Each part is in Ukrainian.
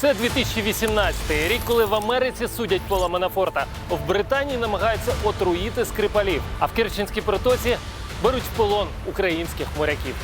Це 2018 рік, коли в Америці судять Пола Манафорта. В Британії намагаються отруїти скрипалів, а в Керченській протоці беруть в полон українських моряків.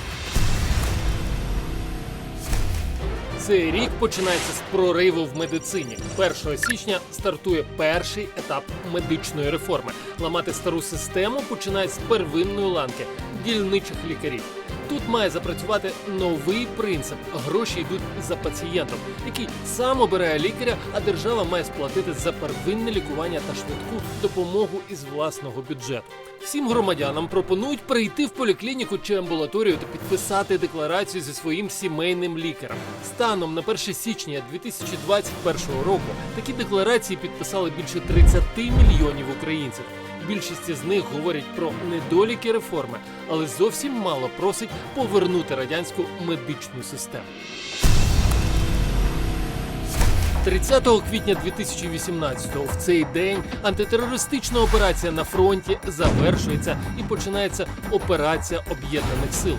Цей рік починається з прориву в медицині. 1 січня стартує перший етап медичної реформи. Ламати стару систему починають з первинної ланки дільничих лікарів. Тут має запрацювати новий принцип: гроші йдуть за пацієнтом, який сам обирає лікаря, а держава має сплатити за первинне лікування та швидку допомогу із власного бюджету. Всім громадянам пропонують прийти в поліклініку чи амбулаторію та підписати декларацію зі своїм сімейним лікарем. Станом на 1 січня 2021 року такі декларації підписали більше 30 мільйонів українців. Більшість з них говорять про недоліки реформи, але зовсім мало просить повернути радянську медичну систему. 30 квітня 2018-го в цей день антитерористична операція на фронті завершується і починається операція об'єднаних сил.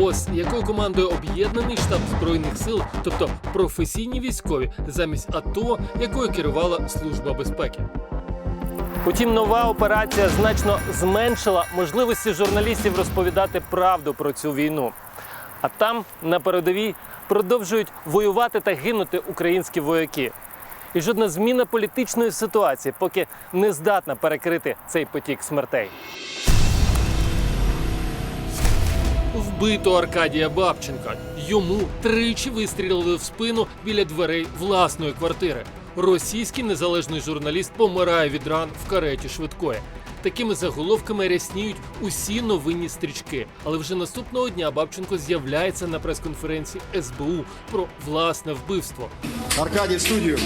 ООС, якою командує об'єднаний штаб збройних сил, тобто професійні військові, замість АТО, якою керувала служба безпеки. Утім, нова операція значно зменшила можливості журналістів розповідати правду про цю війну. А там на передовій продовжують воювати та гинути українські вояки. І жодна зміна політичної ситуації поки не здатна перекрити цей потік смертей. Вбито Аркадія Бабченка. Йому тричі вистрілили в спину біля дверей власної квартири. Російський незалежний журналіст помирає від ран в кареті швидкої. Такими заголовками рясніють усі новинні стрічки. Але вже наступного дня Бабченко з'являється на прес-конференції СБУ про власне вбивство. Аркадий в студию.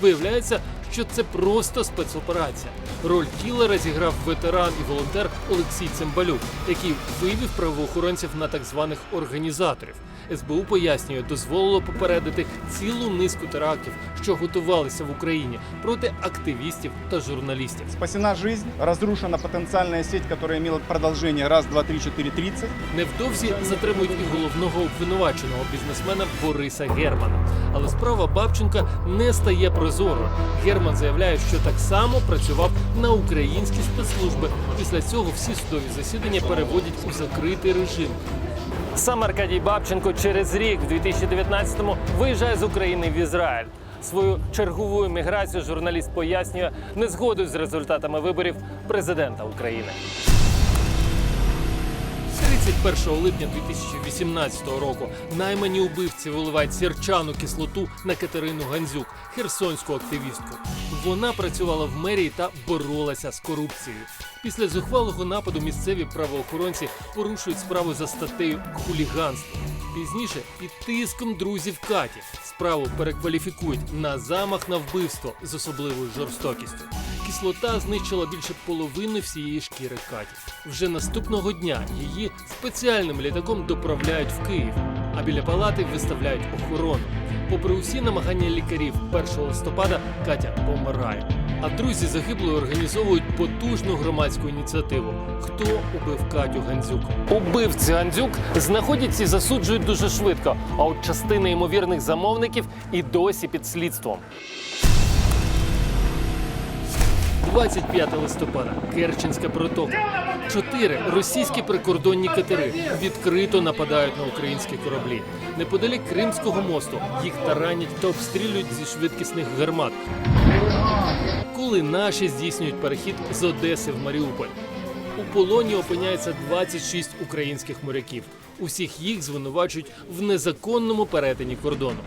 Виявляється, що це просто спецоперація. Роль кілера зіграв ветеран і волонтер Олексій Цимбалюк, який вивів правоохоронців на так званих організаторів. СБУ пояснює, дозволило попередити цілу низку терактів, що готувалися в Україні проти активістів та журналістів. Спасена жизнь, разрушена потенциальная сеть, которая имела продолжение раз, два, три, четыре, тридцать. Невдовзі затримують і головного обвинуваченого бізнесмена Бориса Германа. Але справа Бабченка не стає прозорою. Герман заявляє, що так само працював на українські спецслужби. Після цього всі судові засідання переводять у закритий режим. Сам Аркадій Бабченко через рік, в 2019-му, виїжджає з України в Ізраїль. Свою чергову еміграцію журналіст пояснює незгоду з результатами виборів президента України. 31 липня 2018 року наймані убивці виливають сірчану кислоту на Катерину Гандзюк, херсонську активістку. Вона працювала в мерії та боролася з корупцією. Після зухвалого нападу місцеві правоохоронці порушують справу за статтею хуліганство. Пізніше під тиском друзів Каті справу перекваліфікують на замах на вбивство з особливою жорстокістю. Кислота знищила більше половини всієї шкіри Каті. Вже наступного дня її спеціальним літаком доправляють в Київ, а біля палати виставляють охорону. Попри усі намагання лікарів 1 листопада Катя помирає. А друзі загиблої організовують потужну громадську ініціативу. Хто убив Катю Гандзюк? Убивці Гандзюк знаходяться і засуджують дуже швидко. А от частина ймовірних замовників і досі під слідством. 25 листопада Керченська протока. Чотири російські прикордонні катери відкрито нападають на українські кораблі. Неподалік Кримського мосту їх таранять та обстрілюють зі швидкісних гармат. Коли наші здійснюють перехід з Одеси в Маріуполь. У полоні опиняється 26 українських моряків. Усіх їх звинувачують в незаконному перетині кордону.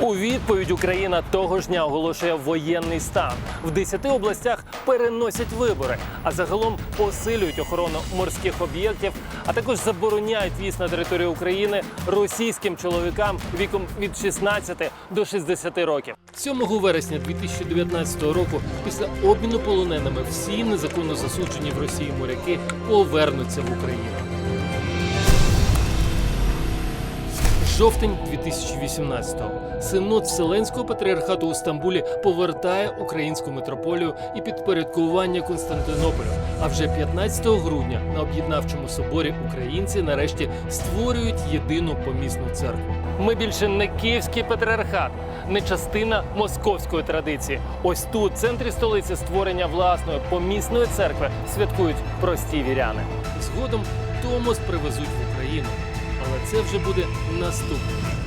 У відповідь Україна того ж дня оголошує воєнний стан. В 10 областях переносять вибори, а загалом посилюють охорону морських об'єктів, а також забороняють в'їзд на територію України російським чоловікам віком від 16 до 60 років. 7 вересня 2019 року, після обміну полоненими, всі незаконно засуджені в Росії моряки повернуться в Україну. Жовтень 2018-го. Синод Вселенського патріархату у Стамбулі повертає українську митрополію і підпорядкування Константинополю. А вже 15 грудня на об'єднавчому соборі українці нарешті створюють єдину помісну церкву. Ми більше не київський патріархат, не частина московської традиції. Ось тут, в центрі столиці, створення власної помісної церкви святкують прості віряни. Згодом Томос привезуть в Україну, це вже буде наступне.